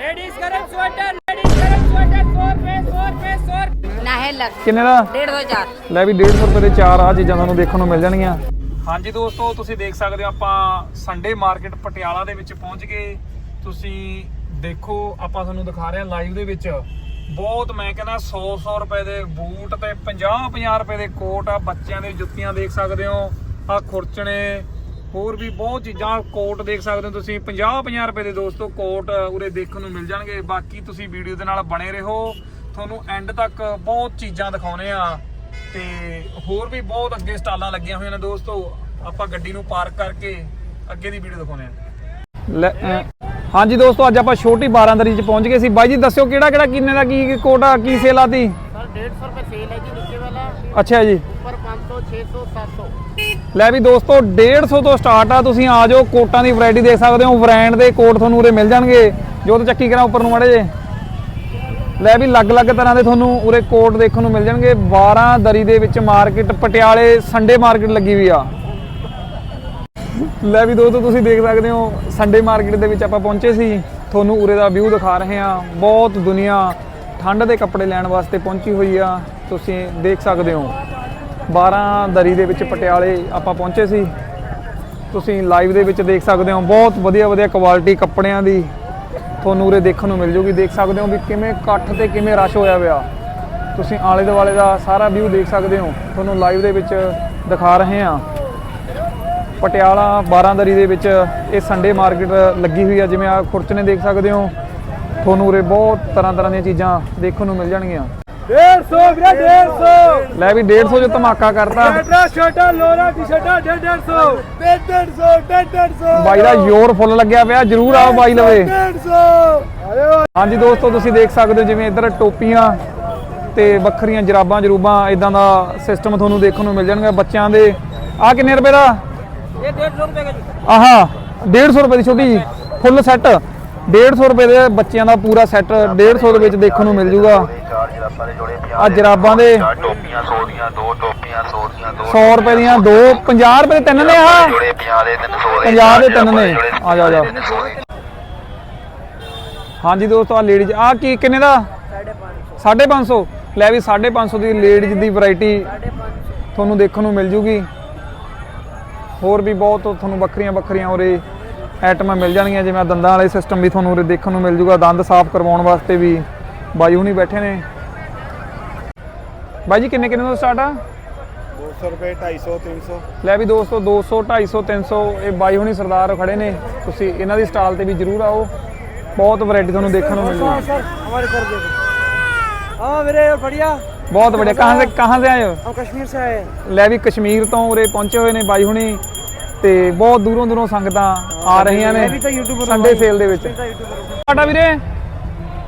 Ladies गरम sweater ladies गरम sweater 100 रुपए 100 रुपए 100 रुपए ਨਾ ਹੈ ਲੱਗ ਕਿੰਨੇ ਦਾ 150 ਚਾਰ ਲੈ ਵੀ 150 ਰੁਪਏ ਦੇ ਚਾਰ ਆ ਚੀਜ਼ਾਂ ਤੁਹਾਨੂੰ ਦੇਖਣ ਨੂੰ ਮਿਲ ਜਾਣਗੀਆਂ ਹਾਂਜੀ ਦੋਸਤੋ ਤੁਸੀਂ ਦੇਖ ਸਕਦੇ ਹੋ ਆਪਾਂ ਸੰਡੇ ਮਾਰਕੀਟ ਪਟਿਆਲਾ ਦੇ ਵਿੱਚ ਪਹੁੰਚ ਗਏ ਤੁਸੀਂ ਦੇਖੋ ਆਪਾਂ ਤੁਹਾਨੂੰ ਦਿਖਾ ਰਹੇ ਹਾਂ ਲਾਈਵ ਦੇ ਵਿੱਚ ਬਹੁਤ ਮੈਂ ਕਹਿੰਦਾ 100 100 ਰੁਪਏ ਦੇ ਬੂਟ ਤੇ 50 50 ਰੁਪਏ ਦੇ ਕੋਟ ਆ ਬੱਚਿਆਂ ਦੇ ਜੁੱਤੀਆਂ ਦੇਖ ਸਕਦੇ ਹੋ ਆ ਖੁਰਚਣੇ ਹੋਰ ਵੀ ਬਹੁਤ ਚੀਜ਼ਾਂ ਕੋਟ ਦੇਖ ਸਕਦੇ ਹੋ ਤੁਸੀਂ। 50 50 ਰੁਪਏ ਦੇ ਦੋਸਤੋ ਕੋਟ ਉਰੇ ਦੇਖਣ ਨੂੰ ਮਿਲ ਜਾਣਗੇ। ਬਾਕੀ ਤੁਸੀਂ ਵੀਡੀਓ ਦੇ ਨਾਲ ਬਣੇ ਰਹੋ। ਤੁਹਾਨੂੰ ਐਂਡ ਤੱਕ ਬਹੁਤ ਚੀਜ਼ਾਂ ਦਿਖਾਉਨੇ ਆ। ਤੇ ਹੋਰ ਵੀ ਬਹੁਤ ਅੱਗੇ ਸਟਾਲਾਂ ਲੱਗੀਆਂ ਹੋਈਆਂ ਨੇ ਦੋਸਤੋ। ਆਪਾਂ ਗੱਡੀ ਨੂੰ ਪਾਰਕ ਕਰਕੇ ਅੱਗੇ ਦੀ ਵੀਡੀਓ ਦਿਖਾਉਨੇ ਆ ਹਾਂਜੀ ਦੋਸਤੋ ਅੱਜ ਆਪਾਂ ਛੋਟੀ ਬਾਰਾਂਦਰੀ ਚ ਪਹੁੰਚ ਗਏ ਸੀ। ਬਾਈ ਜੀ ਦੱਸਿਓ ਕਿਹੜਾ ਕਿਹੜਾ ਕਿੰਨੇ ਦਾ ਕੀ ਕੋਟਾ ਕੀ ਸੇਲ ਆਦੀ ਸਰ 150 ਰੁਪਏ ਸੇਲ ਹੈ ਜੀ ਨੀਚੇ ਵਾਲਾ। ਅੱਛਾ ਜੀ। ਉੱਪਰ 500 600 700 ਲੈ ਵੀ ਦੋਸਤੋ 150 ਤੋਂ ਸਟਾਰਟ ਆ, ਤੁਸੀਂ ਆ ਜਾਓ, ਕੋਟਾਂ ਦੀ ਵੈਰਾਈਟੀ ਦੇਖ ਸਕਦੇ ਹੋ ਬ੍ਰਾਂਡ ਦੇ ਕੋਟ ਤੁਹਾਨੂੰ ਉਰੇ ਮਿਲ ਜਾਣਗੇ। ਜੋ ਤੇ ਚੱਕੀ ਕਰਾਂ ਉੱਪਰ ਨੂੰ ਮੜੇ ਜੇ। ਲੈ ਵੀ ਅਲੱਗ-ਅਲੱਗ ਤਰ੍ਹਾਂ ਦੇ ਤੁਹਾਨੂੰ ਉਰੇ ਕੋਟ ਦੇਖਣ ਨੂੰ ਮਿਲ ਜਾਣਗੇ। 12 ਦਰੀ ਦੇ ਵਿੱਚ ਮਾਰਕੀਟ ਪਟਿਆਲੇ ਸੰਡੇ ਮਾਰਕੀਟ ਲੱਗੀ ਵੀ ਆ। ਲੈ ਵੀ ਦੋਸਤੋ, ਤੁਸੀਂ ਦੇਖ ਸਕਦੇ ਹੋ ਸੰਡੇ ਮਾਰਕੀਟ ਦੇ ਵਿੱਚ ਆਪਾਂ ਪਹੁੰਚੇ ਸੀ। ਤੁਹਾਨੂੰ ਉਰੇ ਦਾ ਵਿਊ ਦਿਖਾ ਰਹੇ ਹਾਂ। ਬਹੁਤ ਦੁਨੀਆ ਠੰਡ ਦੇ ਕੱਪੜੇ ਲੈਣ ਵਾਸਤੇ ਪਹੁੰਚੀ ਹੋਈ ਆ। ਤੁਸੀਂ ਦੇਖ ਸਕਦੇ ਹੋ। 12 ਦਰੀ ਦੇ ਵਿੱਚ ਪਟਿਆਲੇ ਆਪਾਂ ਪਹੁੰਚੇ ਸੀ। ਤੁਸੀਂ ਲਾਈਵ ਦੇ ਵਿੱਚ ਦੇਖ ਸਕਦੇ ਹੋ, ਬਹੁਤ ਵਧੀਆ ਵਧੀਆ ਕੁਆਲਿਟੀ ਕੱਪੜਿਆਂ ਦੀ ਤੁਹਾਨੂੰ ਉਰੇ ਦੇਖਣ ਨੂੰ ਮਿਲ ਜੂਗੀ। ਦੇਖ ਸਕਦੇ ਹੋ ਵੀ ਕਿਵੇਂ ਇਕੱਠ ਤੇ ਕਿਵੇਂ ਰਸ਼ ਹੋਇਆ ਪਿਆ। ਤੁਸੀਂ ਆਲੇ ਦੁਆਲੇ ਦਾ ਸਾਰਾ ਵਿਊ ਦੇਖ ਸਕਦੇ ਹੋ। ਤੁਹਾਨੂੰ ਲਾਈਵ ਦੇ ਵਿੱਚ ਦਿਖਾ ਰਹੇ ਹਾਂ। ਪਟਿਆਲਾ 12 ਦਰੀ ਦੇ ਵਿੱਚ ਇਹ ਸੰਡੇ ਮਾਰਕੀਟ ਲੱਗੀ ਹੋਈ ਆ, ਜਿਵੇਂ ਆ ਖੁਰਚਨੇ ਦੇਖ ਸਕਦੇ ਹੋ। ਤੁਹਾਨੂੰ ਉਰੇ ਬਹੁਤ ਤਰ੍ਹਾਂ ਤਰ੍ਹਾਂ ਦੀਆਂ ਚੀਜ਼ਾਂ ਦੇਖਣ ਨੂੰ ਮਿਲ ਜਾਣਗੀਆਂ। 150 ਵੀਰੇ 150 ਲੈ ਵੀ 150 ਚ ਧਮਾਕਾ ਕਰਤਾ। ਛੋਟਾ ਛੋਟਾ ਲੋਰਾ ਟੀ ਛੋਟਾ 150 150 150 ਬਾਈ ਦਾ ਜ਼ੋਰ ਫੁੱਲ ਲੱਗਿਆ ਪਿਆ ਜਰੂਰ ਆਓ ਬਾਈ ਲਵੇ। 150 ਹਾਂਜੀ ਦੋਸਤੋ ਤੁਸੀਂ ਦੇਖ ਸਕਦੇ ਹੋ ਜਿਵੇਂ ਇੱਧਰ ਟੋਪੀਆਂ ਜਰਾਬਾਂ ਜਰੂਬਾਂ ਇਦਾਂ ਦਾ ਸਿਸਟਮ ਦੇ। ਆ ਕਿੰਨੇ ਰੁਪਏ ਦਾ? ਇਹ 150 ਰੁਪਏ ਰੁਪਏ ਦੀ ਛੋਟੀ ਫੁੱਲ ਸੈੱਟ 150 ਰੁਪਏ ਦੇ ਬੱਚਿਆਂ ਦਾ ਪੂਰਾ ਸੈੱਟ 150 ਦੇ ਵਿੱਚ ਦੇਖਣ ਨੂੰ ਮਿਲ ਜੂਗਾ। ਆ ਜਰਾਬਾਂ ਦੇ। ਟੋਪੀਆਂ 100 ਦੀਆਂ ਦੋ ਟੋਪੀਆਂ 100 ਦੀਆਂ ਦੋ 100 ਰੁਪਏ ਦੀਆਂ ਦੋ 50 ਰੁਪਏ ਦੇ ਤਿੰਨ ਨੇ ਆ ਜੋੜੇ 50 ਦੇ 300 ਦੇ। 50 ਦੇ ਤਿੰਨ ਨੇ। ਆ ਜਾ ਜਾ। 300 ਦੇ। ਹਾਂਜੀ ਦੋਸਤੋ ਆ ਲੇਡੀਜ਼ ਆ ਕੀ ਕਿੰਨੇ ਦਾ? 550 ਲੈ ਵੀ 550 ਦੀ ਲੇਡੀਜ਼ ਦੀ ਵੈਰਾਈਟੀ ਤੁਹਾਨੂੰ ਦੇਖਣ ਨੂੰ ਮਿਲ ਜੂਗੀ। ਹੋਰ ਵੀ ਬਹੁਤ ਤੁਹਾਨੂੰ ਵੱਖਰੀਆਂ ਵੱਖਰੀਆਂ ਉਰੇ ਆਈਟਮਾਂ ਮਿਲ ਜਾਣਗੀਆਂ ਜਿਵੇਂ ਦੰਦਾਂ ਵਾਲੇ ਸਿਸਟਮ ਵੀ ਤੁਹਾਨੂੰ ਉਰੇ ਦੇਖਣ ਨੂੰ ਮਿਲ ਜੂਗਾ। ਦੰਦ ਸਾਫ਼ ਕਰਵਾਉਣ ਵਾਸਤੇ ਵੀ ਬਾਈ ਹੁਣੀ ਬੈਠੇ ਨੇ। ਬਾਈ ਜੀ ਕਿੰਨੇ ਕਿੰਨੇ ਤੋਂ ਸਟਾਰਟ ਆ 200 ਰੁਪਏ 250 300 ਲੈ ਵੀ ਦੋਸਤੋ 200 250 300 ਇਹ ਬਾਈ ਹੁਣੀ ਸਰਦਾਰ ਖੜੇ ਨੇ ਤੁਸੀਂ ਇਹਨਾਂ ਦੀ ਸਟਾਲ ਤੇ ਵੀ ਜਰੂਰ ਆਓ ਬਹੁਤ ਵੈਰਾਈਟੀ ਤੁਹਾਨੂੰ ਦੇਖਣ ਨੂੰ ਮਿਲੂਗੀ सर हमारे कर दे हाँ मेरे बढ़िया ਬਹੁਤ ਬੜੀਆ ਕਹਾਂ ਸੇ ਕਹਾਂ ਸੇ ਆਏ ਹੋ हम कश्मीर से आए हैं ਲੈ ਵੀ ਕਸ਼ਮੀਰ ਤੋਂ ਉਰੇ ਪਹੁੰਚੇ ਹੋਏ ਨੇ ਬਾਈ ਹੁਣੀ ਤੇ ਬਹੁਤ ਦੂਰੋਂ ਦੂਰੋਂ ਸੰਗਤਾਂ ਆ ਰਹੀਆਂ ਨੇ ਮੈਂ ਵੀ ਤਾਂ YouTuber ਸੰਡੇ ਸੇਲ ਦੇ ਵਿੱਚ ਸਾਡਾ ਵੀਰੇ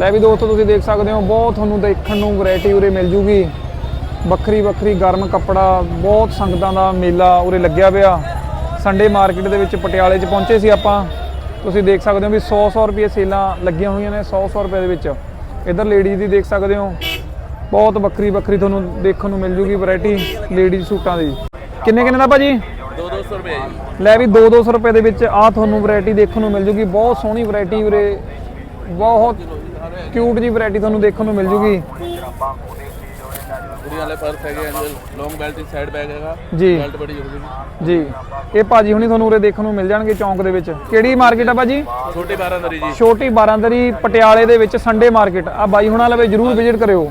ਲੈ ਵੀ ਦੋਸਤੋ ਤੁਸੀਂ ਦੇਖ ਸਕਦੇ ਹੋ ਬਹੁਤ ਤੁਹਾਨੂੰ ਦੇਖਣ ਨੂੰ ਵੈਰਾਈਟੀ ਉਰੇ ਮਿਲ ਜੂਗੀ। ਵੱਖਰੀ ਵੱਖਰੀ ਗਰਮ ਕੱਪੜਾ ਬਹੁਤ ਸੰਗਤਾਂ ਦਾ ਮੇਲਾ ਉਰੇ ਲੱਗਿਆ ਪਿਆ। ਸੰਡੇ ਮਾਰਕੀਟ ਦੇ ਵਿੱਚ ਪਟਿਆਲੇ 'ਚ ਪਹੁੰਚੇ ਸੀ ਆਪਾਂ। ਤੁਸੀਂ ਦੇਖ ਸਕਦੇ ਹੋ ਵੀ 100 100 ਰੁਪਏ ਸੇਲਾਂ ਲੱਗੀਆਂ ਹੋਈਆਂ ਨੇ 100 100 ਰੁਪਏ ਦੇ ਵਿੱਚ। ਇੱਧਰ ਲੇਡੀਜ਼ ਦੀ ਦੇਖ ਸਕਦੇ ਹੋ ਬਹੁਤ ਵੱਖਰੀ ਵੱਖਰੀ ਤੁਹਾਨੂੰ ਦੇਖਣ ਨੂੰ ਮਿਲ ਜੂਗੀ ਵੈਰਾਈਟੀ ਲੇਡੀਜ਼ ਸੂਟਾਂ ਦੀ। ਕਿੰਨੇ ਕਿੰਨੇ ਦਾ ਭਾਜੀ? 2-200 ਰੁਪਏ ਜੀ। ਲੈ ਵੀ 2-200 ਰੁਪਏ ਦੇ ਵਿੱਚ ਆ ਤੁਹਾਨੂੰ ਵੈਰਾਈਟੀ ਦੇਖਣ ਨੂੰ ਮਿਲ ਜੂਗੀ ਬਹੁਤ ਸੋਹਣੀ ਵੈਰਾਈਟੀ ਉਰੇ। ਬਹੁਤ ਕਿਊਟ ਜੀ ਵੈਰਾਈਟੀ ਤੁਹਾਨੂੰ ਦੇਖਣ ਨੂੰ ਮਿਲ ਜੂਗੀ। ਕੁੜੀਆਂ ਵਾਲੇ ਪਰਸ ਹੈਗੇ ਅੰਦਰ ਲੌਂਗ ਬੈਲਟ ਦੀ ਸਾਈਡ ਬੈਗ ਹੈਗਾ। ਜੀ। ਬੈਲਟ ਬੜੀ ਜ਼ਰੂਰੀ ਹੈ ਜੀ। ਇਹ ਭਾਜੀ ਹੁਣੀ ਤੁਹਾਨੂੰ ਉਰੇ ਦੇਖਣ ਨੂੰ ਮਿਲ ਜਾਣਗੇ ਚੌਂਕ ਦੇ ਵਿੱਚ। ਕਿਹੜੀ ਮਾਰਕੀਟ ਆ ਭਾਜੀ? ਛੋਟੀ 12 ਦਰੀ ਜੀ। ਛੋਟੀ ਬਾਰਾਂਦਰੀ ਪਟਿਆਲੇ ਦੇ ਵਿੱਚ ਸੰਡੇ ਮਾਰਕੀਟ ਆ ਬਾਈ ਹੁਣਾਂ ਲਵੇ ਜਰੂਰ ਵਿਜ਼ਿਟ ਕਰਿਓ।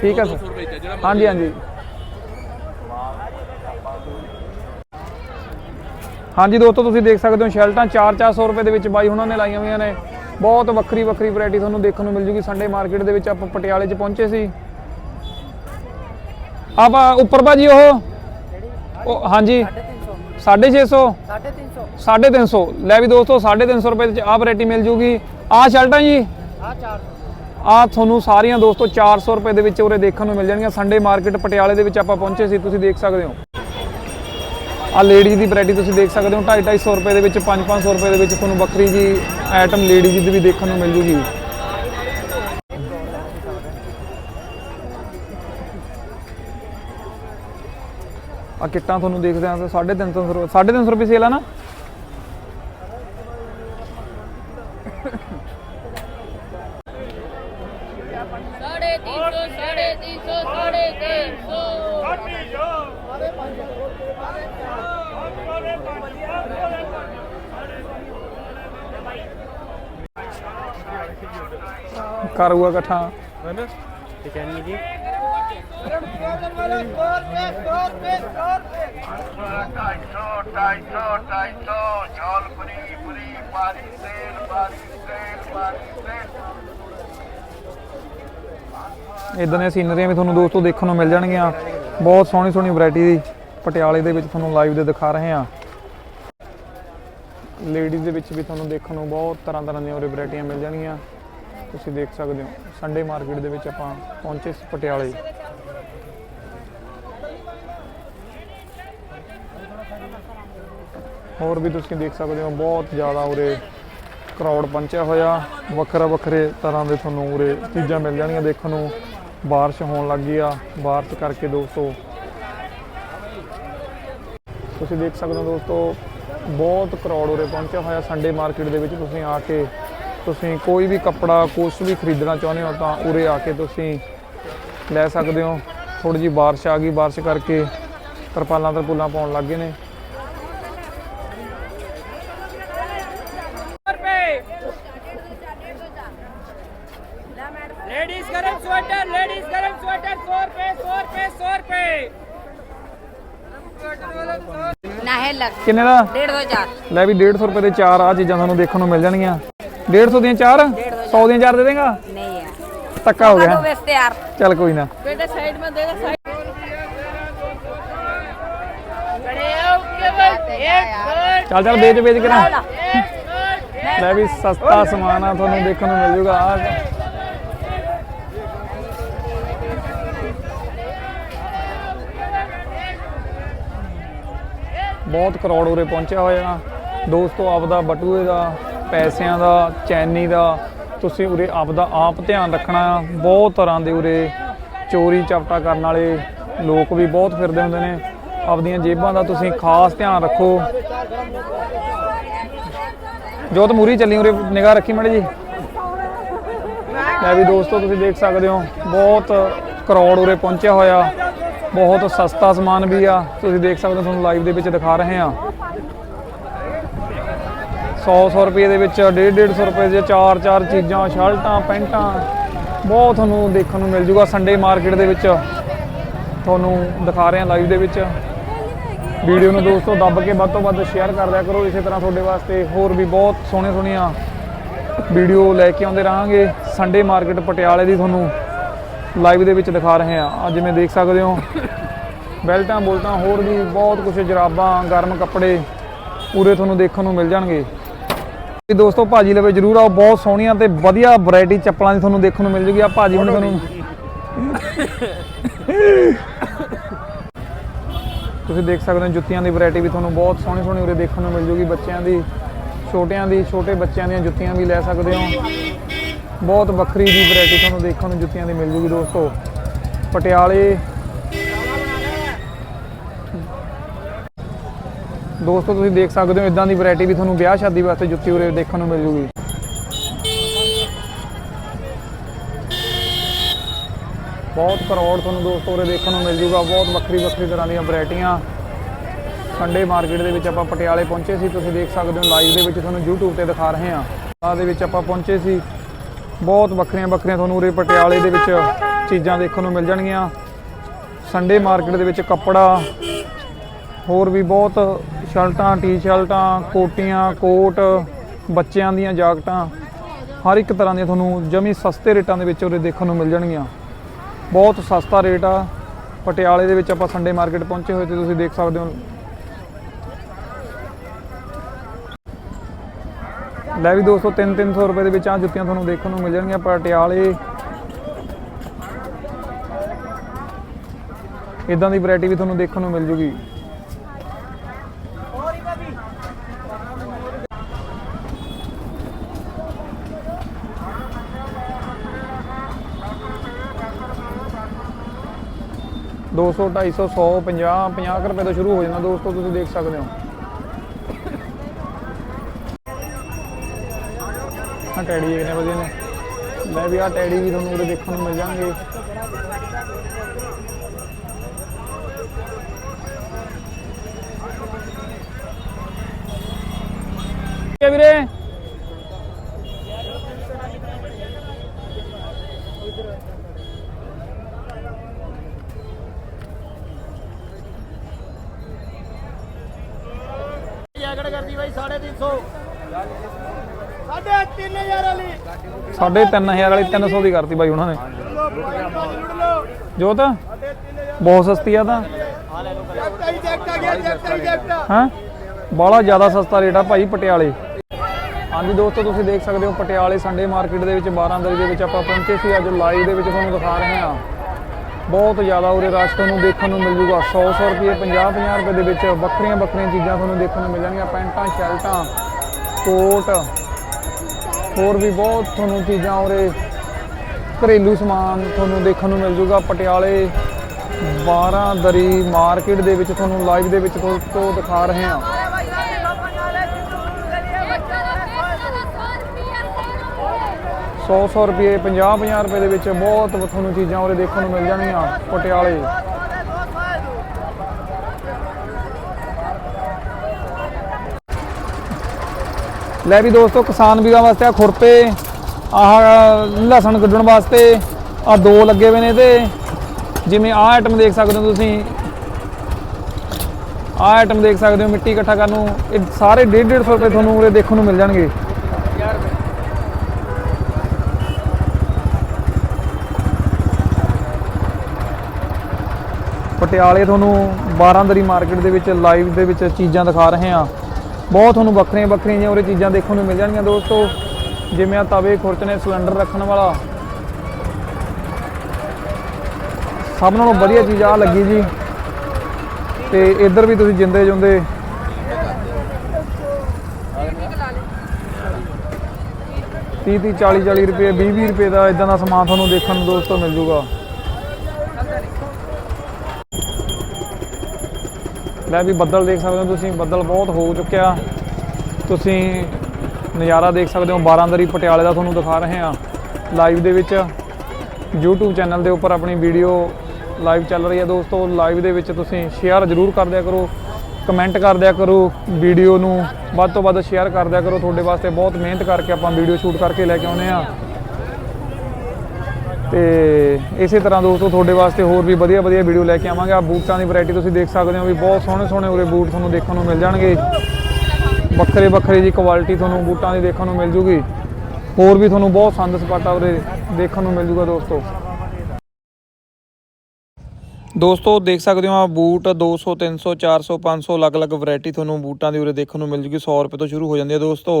ਠੀਕ ਹੈ ਸਰ। 200 ਰੁਪਏ ਚ ਜਿਹੜਾ ਹਾਂਜੀ ਹਾਂਜੀ। ਹਾਂਜੀ ਦੋਸਤੋ ਤੁਸੀਂ ਦੇਖ ਸਕਦੇ ਹੋ ਸ਼ਰਟਾਂ 4-400 ਰੁਪਏ ਦੇ ਵਿੱਚ ਬਾਈ ਹੁਣਾਂ ਨੇ ਲਾਈਆਂ ਹੋਈਆਂ ਨੇ। ਬਹੁਤ ਵੱਖਰੀ ਵੱਖਰੀ ਵੈਰਾਈਟੀ ਤੁਹਾਨੂੰ ਦੇਖਣ ਨੂੰ ਮਿਲ ਜੂਗੀ। ਸੰਡੇ ਮਾਰਕੀਟ ਦੇ ਵਿੱਚ ਆਪਾਂ ਪਟਿਆਲੇ 'ਚ ਪਹੁੰਚੇ ਸੀ। ਆਪਾਂ ਉੱਪਰ ਭਾਜੀ ਉਹ? ਉਹ ਹਾਂਜੀ। 650 350 ਲੈ ਵੀ ਦੋਸਤੋ 350 ਰੁਪਏ ਚ ਆਹ ਵੈਰਾਈਟੀ ਮਿਲ ਜੂਗੀ। ਆਹ ਸ਼ਰਟਾਂ ਜੀ? ਆ 400 ਆ ਤੁਹਾਨੂੰ ਸਾਰੀਆਂ ਦੋਸਤੋ 400 ਰੁਪਏ ਦੇ ਵਿੱਚ ਉਰੇ ਦੇਖਣ ਨੂੰ ਮਿਲ ਜਾਣਗੀਆਂ। ਸੰਡੇ ਮਾਰਕੀਟ ਪਟਿਆਲੇ ਦੇ ਵਿੱਚ ਆਪਾਂ ਪਹੁੰਚੇ ਸੀ ਤੁਸੀਂ ਦੇਖ ਸਕਦੇ ਹੋ। ਆ ਲੇਡੀਜ਼ ਦੀ ਵੈਰਾਈਟੀ ਤੁਸੀਂ ਦੇਖ ਸਕਦੇ ਹੋ 2.5 250 ਰੁਪਏ ਦੇ ਵਿੱਚ 5 500 ਰੁਪਏ ਦੇ ਵਿੱਚ ਤੁਹਾਨੂੰ ਬੱਕਰੀ ਜੀ ਆਈਟਮ ਲੇਡੀਜ਼ ਦੀ ਵੀ ਦੇਖਣ ਨੂੰ ਮਿਲ ਜੂਗੀ। ਆ ਕਿੱਟਾਂ ਤੁਹਾਨੂੰ ਦੇਖਦੇ ਆ 350 ਰੁਪਏ 350 ਰੁਪਏ ਸੇਲ ਆ ਨਾ? ਸਾਢੇ 350 ਸਾਢੇ 350 ਸਾਢੇ 350 ਕਰ ਹੁਆ ਇਕੱਠਾ। ਸੇਲ ਪਾਰੀ ਸੇਲ ਪਾਰੀ ਸੇਲ ਇਦਾਂ ਦੀਆਂ ਸੀਨਰੀਆਂ ਵੀ ਤੁਹਾਨੂੰ ਦੋਸਤੋ ਦੇਖਣ ਨੂੰ ਮਿਲ ਜਾਣਗੀਆਂ। ਬਹੁਤ ਸੋਹਣੀ ਸੋਹਣੀ ਵੈਰਾਈਟੀ ਦੀ ਪਟਿਆਲੇ ਦੇ ਵਿੱਚ ਤੁਹਾਨੂੰ ਲਾਈਵ ਦੇ ਦਿਖਾ ਰਹੇ ਹਾਂ। ਲੇਡੀਜ਼ ਦੇ ਵਿੱਚ ਵੀ ਤੁਹਾਨੂੰ ਦੇਖਣ ਨੂੰ ਬਹੁਤ ਤਰ੍ਹਾਂ ਤਰ੍ਹਾਂ ਦੀਆਂ ਉਰੇ ਵੈਰਾਈਟੀਆਂ ਮਿਲ ਜਾਣਗੀਆਂ। ਤੁਸੀਂ ਦੇਖ ਸਕਦੇ ਹੋ ਸੰਡੇ ਮਾਰਕੀਟ ਦੇ ਵਿੱਚ ਆਪਾਂ ਪਹੁੰਚੇ ਸੀ ਪਟਿਆਲੇ। ਹੋਰ ਵੀ ਤੁਸੀਂ ਦੇਖ ਸਕਦੇ ਹੋ, ਬਹੁਤ ਜ਼ਿਆਦਾ ਉਰੇ ਕਰਾਊਡ ਪਹੁੰਚਿਆ ਹੋਇਆ। ਵੱਖਰਾ ਵੱਖਰੇ ਤਰ੍ਹਾਂ ਦੇ ਤੁਹਾਨੂੰ ਉਰੇ ਚੀਜ਼ਾਂ ਮਿਲ ਜਾਣਗੀਆਂ ਦੇਖਣ ਨੂੰ। ਬਾਰਿਸ਼ ਹੋਣ ਲੱਗੀ ਆ ਬਾਰਿਸ਼ ਕਰਕੇ ਦੋਸਤੋ। ਤੁਸੀਂ ਦੇਖ ਸਕਦੇ ਹੋ ਦੋਸਤੋ, ਬਹੁਤ ਕਰਾਊਡ ਉਰੇ ਪਹੁੰਚਿਆ ਹੋਇਆ ਸੰਡੇ ਮਾਰਕੀਟ ਦੇ ਵਿੱਚ ਤੁਸੀਂ ਆ ਕੇ। ਤੁਸੀਂ ਕੋਈ ਵੀ ਕੱਪੜਾ ਕੁਝ ਵੀ ਖਰੀਦਣਾ ਚਾਹੁੰਦੇ ਹੋ ਤਾਂ ਉਰੇ ਆ ਕੇ ਤੁਸੀਂ ਲੈ ਸਕਦੇ ਹੋ। ਥੋੜੀ ਜੀ ਬਾਰਿਸ਼ ਆ ਗਈ, ਬਾਰਿਸ਼ ਕਰਕੇ ਤਰਪਾਲਾਂ ਤਰਪੂਲਾਂ ਪਾਉਣ ਲੱਗੇ ਨੇ। लेडीज गरम स्वेटर लेडीज गरम स्वेटर सौ रुपए सौ रुपए सौ रुपए ना है लग ਕਿੰਨੇ ਦਾ डेढ़ दो चार ਲੈ ਵੀ 150 ਰੁਪਏ ਦੇ ਚਾਰ ਆ ਚੀਜ਼ਾਂ ਤੁਹਾਨੂੰ ਦੇਖਣ ਨੂੰ ਮਿਲ ਜਾਣਗੀਆਂ 150 ਦੀਆਂ ਚਾਰ 100 ਦੀਆਂ ਚਾਰ ਦੇ ਦੇਗਾ नहीं है ਧੱਕਾ ਹੋ दो ਗਿਆ बेचते यार ਚੱਲ ਕੋਈ ਨਾ बेटे साइड में देगा साइड ਚੱਲ ਚੱਲ ਵੇਚ ਵੇਚ ਕੇ ਨਾ ਲੈ ਵੀ ਸਸਤਾ ਸਮਾਨ ਆ ਤੁਹਾਨੂੰ ਦੇਖਣ ਨੂੰ ਮਿਲ ਜੂਗਾ ਆ ਬਹੁਤ ਕਰੋੜ ਉਰੇ ਪਹੁੰਚਿਆ ਹੋਇਆ। ਦੋਸਤੋ, ਆਪਦਾ ਬਟੂਏ ਦਾ, ਪੈਸਿਆਂ ਦਾ, ਚੈਨੀ ਦਾ, ਤੁਸੀਂ ਉਰੇ ਆਪਦਾ ਆਪ ਧਿਆਨ ਰੱਖਣਾ। ਬਹੁਤ ਤਰ੍ਹਾਂ ਦੇ ਉਰੇ ਚੋਰੀ ਚਪਟਾ ਕਰਨ ਵਾਲੇ ਲੋਕ ਵੀ ਬਹੁਤ ਫਿਰਦੇ ਹੁੰਦੇ ਨੇ। ਆਪਦੀਆਂ ਜੇਬਾਂ ਦਾ ਤੁਸੀਂ ਖਾਸ ਧਿਆਨ ਰੱਖੋ। ਜੋਤ, ਮੂਰੀ ਚੱਲੀ, ਉਰੇ ਨਿਗਾਹ ਰੱਖੀ ਮੜੇ ਜੀ ਮੈਂ ਵੀ ਦੋਸਤੋ, ਤੁਸੀਂ ਦੇਖ ਸਕਦੇ ਹੋ, ਬਹੁਤ ਕਰੋੜ ਉਰੇ ਪਹੁੰਚਿਆ ਹੋਇਆ। ਬਹੁਤ ਸਸਤਾ ਸਮਾਨ ਵੀ ਆ। ਤੁਸੀਂ ਦੇਖ ਸਕਦੇ ਹੋ, ਤੁਹਾਨੂੰ ਲਾਈਵ ਦੇ ਵਿੱਚ ਦਿਖਾ ਰਹੇ ਹਾਂ। 100 100 ਰੁਪਏ ਦੇ ਵਿੱਚ 150 150 ਰੁਪਏ ਦੇ ਚਾਰ ਚਾਰ ਚੀਜ਼ਾਂ, ਸ਼ਰਟਾਂ, ਪੈਂਟਾਂ, ਬਹੁਤ ਤੁਹਾਨੂੰ ਦੇਖਣ ਨੂੰ ਮਿਲ ਜੂਗਾ ਸੰਡੇ ਮਾਰਕੀਟ ਦੇ ਵਿੱਚ। ਤੁਹਾਨੂੰ ਦਿਖਾ ਰਹੇ ਹਾਂ ਲਾਈਵ ਦੇ ਵਿੱਚ। ਵੀਡੀਓ ਨੂੰ ਦੋਸਤੋ ਦੱਬ ਕੇ ਵੱਧ ਤੋਂ ਵੱਧ ਸ਼ੇਅਰ ਕਰ ਦਿਆ ਕਰੋ। ਇਸੇ ਤਰ੍ਹਾਂ ਤੁਹਾਡੇ ਵਾਸਤੇ ਹੋਰ ਵੀ ਬਹੁਤ ਸੋਹਣੇ ਸੋਹਣੀਆਂ ਵੀਡੀਓ ਲੈ ਕੇ ਆਉਂਦੇ ਰਹਾਂਗੇ। ਸੰਡੇ ਮਾਰਕੀਟ ਪਟਿਆਲੇ ਦੀ ਤੁਹਾਨੂੰ ਲਾਈਵ ਦੇ ਵਿੱਚ ਦਿਖਾ ਰਹੇ ਹਾਂ। ਅੱਜ ਜਿਵੇਂ ਦੇਖ ਸਕਦੇ ਹੋ ਬੈਲਟਾਂ ਬੁਲਟਾਂ ਹੋਰ ਵੀ ਬਹੁਤ ਕੁਝ ਜਰਾਬਾਂ ਗਰਮ ਕੱਪੜੇ ਪੂਰੇ ਤੁਹਾਨੂੰ ਦੇਖਣ ਨੂੰ ਮਿਲ ਜਾਣਗੇ। ਤੇ ਦੋਸਤੋ ਭਾਜੀ ਲਵੇ ਜਰੂਰ ਆਓ ਬਹੁਤ ਸੋਹਣੀਆਂ ਤੇ ਵਧੀਆ ਵੈਰਾਈਟੀ ਚੱਪਲਾਂ ਦੀ ਤੁਹਾਨੂੰ ਦੇਖਣ ਨੂੰ ਮਿਲ ਜੂਗੀ। ਆ ਭਾਜੀ ਹੁਣ ਤੁਹਾਨੂੰ ਤੁਸੀਂ ਦੇਖ ਸਕਦੇ ਹੋ ਜੁੱਤੀਆਂ ਦੀ ਵੈਰਾਈਟੀ ਵੀ ਤੁਹਾਨੂੰ ਬਹੁਤ ਸੋਹਣੀ ਸੋਹਣੀ ਉਰੇ ਦੇਖਣ ਨੂੰ ਮਿਲ ਜੂਗੀ। ਬੱਚਿਆਂ ਦੀ ਛੋਟਿਆਂ ਦੀ ਛੋਟੇ ਬੱਚਿਆਂ ਦੀਆਂ ਜੁੱਤੀਆਂ ਵੀ ਲੈ ਸਕਦੇ ਹੋ। ਬਹੁਤ ਵੱਖਰੀ ਦੀ ਵੈਰਾਈਟੀ ਤੁਹਾਨੂੰ ਦੇਖਣ ਨੂੰ ਜੁੱਤੀਆਂ ਦੀ ਮਿਲ ਜੂਗੀ ਦੋਸਤੋ। ਪਟਿਆਲੇ। ਦੋਸਤੋ, ਤੁਸੀਂ ਦੇਖ ਸਕਦੇ ਹੋ ਇਦਾਂ ਦੀ ਵੈਰਾਈਟੀ ਵੀ ਤੁਹਾਨੂੰ ਵਿਆਹ ਸ਼ਾਦੀ ਵਾਸਤੇ ਜੁੱਤੀ ਉਰੇ ਦੇਖਣ ਨੂੰ ਮਿਲ ਜੂਗੀ। ਬਹੁਤ ਕਰੋੜ ਤੁਹਾਨੂੰ ਦੋਸਤੋ ਉਰੇ ਦੇਖਣ ਨੂੰ ਮਿਲ ਜੂਗਾ। ਬਹੁਤ ਵੱਖਰੀ ਵੱਖਰੀ ਤਰ੍ਹਾਂ ਦੀਆਂ ਵੈਰਾਈਟੀਆਂ। ਸੰਡੇ ਮਾਰਕੀਟ ਦੇ ਵਿੱਚ ਆਪਾਂ ਪਟਿਆਲੇ ਪਹੁੰਚੇ ਸੀ। ਤੁਸੀਂ ਦੇਖ ਸਕਦੇ ਹੋ ਲਾਈਵ ਦੇ ਵਿੱਚ ਤੁਹਾਨੂੰ YouTube ਤੇ ਦਿਖਾ ਰਹੇ ਹਾਂ। ਆ ਦੇ ਵਿੱਚ ਆਪਾਂ ਪਹੁੰਚੇ ਸੀ। ਬਹੁਤ ਵੱਖਰੀਆਂ ਵੱਖਰੀਆਂ ਤੁਹਾਨੂੰ ਉਰੇ ਪਟਿਆਲੇ ਦੇ ਵਿੱਚ ਚੀਜ਼ਾਂ ਦੇਖਣ ਨੂੰ ਮਿਲ ਜਾਣਗੀਆਂ। ਸੰਡੇ ਮਾਰਕੀਟ ਦੇ ਵਿੱਚ ਕੱਪੜਾ, ਹੋਰ ਵੀ ਬਹੁਤ ਸ਼ਰਟਾਂ, ਟੀ-ਸ਼ਰਟਾਂ, ਕੋਟੀਆਂ, ਕੋਟ, ਬੱਚਿਆਂ ਦੀਆਂ ਜਾਕਟਾਂ, ਹਰ ਇੱਕ ਤਰ੍ਹਾਂ ਦੀਆਂ ਤੁਹਾਨੂੰ ਜਮੀ ਸਸਤੇ ਰੇਟਾਂ ਦੇ ਵਿੱਚ ਉਰੇ ਦੇਖਣ ਨੂੰ ਮਿਲ ਜਾਣਗੀਆਂ। ਬਹੁਤ ਸਸਤਾ ਰੇਟ ਆ। ਪਟਿਆਲੇ ਦੇ ਵਿੱਚ ਆਪਾਂ ਸੰਡੇ ਮਾਰਕੀਟ ਪਹੁੰਚੇ ਹੋਏ ਤੇ ਤੁਸੀਂ ਦੇਖ ਸਕਦੇ ਹੋ ਲੈ ਵੀ ਦੋਸਤੋ 3-300 ਰੁਪਏ ਦੇ ਵਿੱਚ ਆ ਜੁੱਤੀਆਂ ਤੁਹਾਨੂੰ ਦੇਖਣ ਨੂੰ ਮਿਲ ਜਾਣਗੀਆਂ ਪਟਿਆਲੇ ਇਦਾਂ ਦੀ ਵੈਰਾਈਟੀ ਵੀ ਤੁਹਾਨੂੰ ਦੇਖਣ ਨੂੰ ਮਿਲ ਜੂਗੀ। ਦੋ ਸੌ ਢਾਈ ਸੌ ਸੌ, ਪੰਜਾਹ ਪੰਜਾਹ ਕੁ ਰੁਪਏ ਤੋਂ ਸ਼ੁਰੂ ਹੋ ਜਾਂਦਾ ਦੋਸਤੋ, ਤੁਸੀਂ ਦੇਖ ਸਕਦੇ ਹੋ। ਆ ਟੈਡੀ ਕਿੰਨੇ ਵਧੀਆ ਨੇ। ਲੈ ਵੀ ਆ ਟੈਡੀ ਵੀ ਤੁਹਾਨੂੰ ਉਰੇ ਦੇਖਣ ਨੂੰ ਮਿਲ ਜਾਣਗੇ ਕੀ ਵੀਰੇ ਜੈਕਟ ਕਰਦੀ ਬਾਈ 350 ਸਾਢੇ 3000 ਵਾਲੀ। ਸਾਢੇ 3000 ਵਾਲੀ 300 ਦੀ ਕਰਤੀ ਬਾਈ ਉਹਨਾਂ ਨੇ। ਜੋਤ ਬਹੁਤ ਸਸਤੀ ਆ ਤਾਂ। ਹਾਂ? ਬਾਲਾ ਜ਼ਿਆਦਾ ਸਸਤਾ ਰੇਟ ਆ ਭਾਈ ਪਟਿਆਲੇ। ਹਾਂਜੀ ਦੋਸਤੋ ਤੁਸੀਂ ਦੇਖ ਸਕਦੇ ਹੋ ਪਟਿਆਲੇ ਸੰਡੇ ਮਾਰਕੀਟ ਦੇ ਵਿੱਚ 12 ਦਰੀ ਦੇ ਵਿੱਚ ਆਪਾਂ ਪਹੁੰਚੇ ਸੀ। ਅੱਜ ਲਾਈਵ ਦੇ ਵਿੱਚ ਤੁਹਾਨੂੰ ਦਿਖਾ ਰਹੇ ਹਾਂ। ਬਹੁਤ ਜ਼ਿਆਦਾ ਉਰੇ ਰਸ਼ ਤੁਹਾਨੂੰ ਦੇਖਣ ਨੂੰ ਮਿਲ ਜੂਗਾ। 100 100 ਰੁਪਏ 50 50 ਰੁਪਏ ਦੇ ਵਿੱਚ ਵੱਖਰੀਆਂ ਵੱਖਰੀਆਂ ਚੀਜ਼ਾਂ ਤੁਹਾਨੂੰ ਦੇਖਣ ਨੂੰ ਮਿਲ ਜਾਣਗੀਆਂ ਪੈਂਟਾਂ ਸ਼ਰਟਾਂ ਕੋਟ। ਹੋਰ ਵੀ ਬਹੁਤ ਤੁਹਾਨੂੰ ਚੀਜ਼ਾਂ ਉਰੇ ਘਰੇਲੂ ਸਮਾਨ ਤੁਹਾਨੂੰ ਦੇਖਣ ਨੂੰ ਮਿਲ ਜੂਗਾ। ਪਟਿਆਲੇ 12 ਦਰੀ ਮਾਰਕੀਟ ਦੇ ਵਿੱਚ ਤੁਹਾਨੂੰ ਲਾਈਵ ਦੇ ਵਿੱਚ ਤੋਂ ਦਿਖਾ ਰਹੇ ਹਾਂ। ਸੌ ਸੌ ਰੁਪਏ 50 50 ਰੁਪਏ ਦੇ ਵਿੱਚ ਬਹੁਤ ਤੁਹਾਨੂੰ ਚੀਜ਼ਾਂ ਉਰੇ ਦੇਖਣ ਨੂੰ ਮਿਲ ਜਾਣਗੀਆਂ। ਪਟਿਆਲੇ ਲੈ ਵੀ ਦੋਸਤੋ, ਕਿਸਾਨ ਵੀਰਾਂ ਵਾਸਤੇ ਆ ਖੁਰਪੇ, ਆਹ ਲਸਣ ਕੱਢਣ ਵਾਸਤੇ ਆ ਦੋ ਲੱਗੇ ਹੋਏ ਨੇ ਤੇ ਜਿਵੇਂ ਆਹ ਆਈਟਮ ਦੇਖ ਸਕਦੇ ਹੋ ਤੁਸੀਂ। ਆਹ ਆਈਟਮ ਦੇਖ ਸਕਦੇ ਹੋ, ਮਿੱਟੀ ਇਕੱਠਾ ਕਰਨ ਨੂੰ। ਇਹ ਸਾਰੇ 1.5 150 ਰੁਪਏ ਤੁਹਾਨੂੰ ਉਰੇ ਦੇਖਣ ਨੂੰ ਮਿਲ ਜਾਣਗੇ। ਪਟਿਆਲੇ ਤੁਹਾਨੂੰ 12 ਦਰੀ ਮਾਰਕੀਟ ਦੇ ਵਿੱਚ ਲਾਈਵ ਦੇ ਵਿੱਚ ਚੀਜ਼ਾਂ ਦਿਖਾ ਰਹੇ ਹਾਂ। ਬਹੁਤ ਤੁਹਾਨੂੰ ਵੱਖਰੀਆਂ ਵੱਖਰੀਆਂ ਜਿਹੀਆਂ ਉਰੇ ਚੀਜ਼ਾਂ ਦੇਖਣ ਨੂੰ ਮਿਲ ਜਾਣਗੀਆਂ ਦੋਸਤੋ। ਜਿਵੇਂ ਆ ਤਵੇ ਖੁਰਚਣੇ ਸਿਲੰਡਰ ਰੱਖਣ ਵਾਲਾ। ਸਭ ਨਾਲੋਂ ਵਧੀਆ ਚੀਜ਼ ਆ ਲੱਗੀ ਜੀ। ਤੇ ਇੱਧਰ ਵੀ ਤੁਸੀਂ ਜਿੰਦੇ ਜੁੰਦੇ। ਤੀਹ ਤੀਹ 40 40 ਰੁਪਏ 20 20 ਰੁਪਏ ਦਾ ਇਦਾਂ ਦਾ ਸਮਾਨ ਤੁਹਾਨੂੰ ਦੇਖਣ ਨੂੰ ਦੋਸਤੋ ਮਿਲ ਜੂਗਾ। ਲੈ ਵੀ ਬੱਦਲ ਦੇਖ ਸਕਦੇ ਹੋ, ਤੁਸੀਂ ਬੱਦਲ ਬਹੁਤ ਹੋ ਚੁੱਕਿਆ। ਤੁਸੀਂ ਨਜ਼ਾਰਾ ਦੇਖ ਸਕਦੇ ਹੋ 12 ਦਰੀ ਪਟਿਆਲੇ ਦਾ ਤੁਹਾਨੂੰ ਦਿਖਾ ਰਹੇ ਹਾਂ ਲਾਈਵ ਦੇ ਵਿੱਚ। YouTube ਚੈਨਲ ਦੇ ਉੱਪਰ ਆਪਣੀ ਵੀਡੀਓ ਲਾਈਵ ਚੱਲ ਰਹੀ ਹੈ ਦੋਸਤੋ ਲਾਈਵ ਦੇ ਵਿੱਚ ਤੁਸੀਂ ਸ਼ੇਅਰ ਜ਼ਰੂਰ ਕਰ ਦਿਆ ਕਰੋ ਕਮੈਂਟ ਕਰ ਦਿਆ ਕਰੋ ਵੀਡੀਓ ਨੂੰ ਵੱਧ ਤੋਂ ਵੱਧ ਸ਼ੇਅਰ ਕਰ ਦਿਆ ਕਰੋ। ਤੁਹਾਡੇ ਵਾਸਤੇ ਬਹੁਤ ਮਿਹਨਤ ਕਰਕੇ ਆਪਾਂ ਵੀਡੀਓ ਸ਼ੂਟ ਕਰਕੇ ਲੈ ਕੇ ਆਉਨੇ ਆ ਤੇ ਇਸੇ ਤਰ੍ਹਾਂ ਦੋਸਤੋ ਤੁਹਾਡੇ ਵਾਸਤੇ ਹੋਰ ਵੀ ਵਧੀਆ ਵਧੀਆ ਵੀਡੀਓ ਲੈ ਕੇ ਆਵਾਂਗੇ। ਆ ਬੂਟਾਂ ਦੀ ਵੈਰਾਈਟੀ ਤੁਸੀਂ ਦੇਖ ਸਕਦੇ ਹੋ ਵੀ ਬਹੁਤ ਸੋਹਣੇ ਸੋਹਣੇ ਉਰੇ ਬੂਟ ਤੁਹਾਨੂੰ ਦੇਖਣ ਨੂੰ ਮਿਲ ਜਾਣਗੇ। ਵੱਖਰੇ ਵੱਖਰੇ ਜੀ ਕੁਆਲਿਟੀ ਤੁਹਾਨੂੰ ਬੂਟਾਂ ਦੀ ਦੇਖਣ ਨੂੰ ਮਿਲ ਜੂਗੀ। ਹੋਰ ਵੀ ਤੁਹਾਨੂੰ ਬਹੁਤ ਸੰਦ ਸਪਾਟਾ ਉਰੇ ਦੇਖਣ ਨੂੰ ਮਿਲ ਜੂਗਾ ਦੋਸਤੋ। ਦੋਸਤੋ ਦੇਖ ਸਕਦੇ ਹੋ ਆ ਬੂਟ 200 300 400 500 ਅਲੱਗ-ਅਲੱਗ ਵੈਰਾਈਟੀ ਤੁਹਾਨੂੰ ਬੂਟਾਂ ਦੀ ਉਰੇ ਦੇਖਣ ਨੂੰ ਮਿਲ ਜੂਗੀ। 100 ਰੁਪਏ ਤੋਂ ਸ਼ੁਰੂ ਹੋ ਜਾਂਦੀ ਹੈ ਦੋਸਤੋ।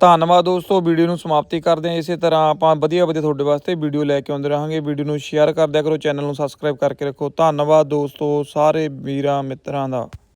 ਧੰਨਵਾਦ ਦੋਸਤੋ, ਵੀਡੀਓ ਨੂੰ ਸਮਾਪਤੀ ਕਰਦੇ ਹਾਂ। ਇਸੇ ਤਰ੍ਹਾਂ ਆਪਾਂ ਵਧੀਆ ਵਧੀਆ ਤੁਹਾਡੇ ਵਾਸਤੇ ਵੀਡੀਓ ਲੈ ਕੇ ਆਉਂਦੇ ਰਹਾਂਗੇ। ਵੀਡੀਓ ਨੂੰ ਸ਼ੇਅਰ ਕਰਦਿਆ ਕਰੋ, ਚੈਨਲ ਨੂੰ ਸਬਸਕ੍ਰਾਈਬ ਕਰਕੇ ਰੱਖੋ। ਧੰਨਵਾਦ ਦੋਸਤੋ, ਸਾਰੇ ਵੀਰਾਂ ਮਿੱਤਰਾਂ ਦਾ।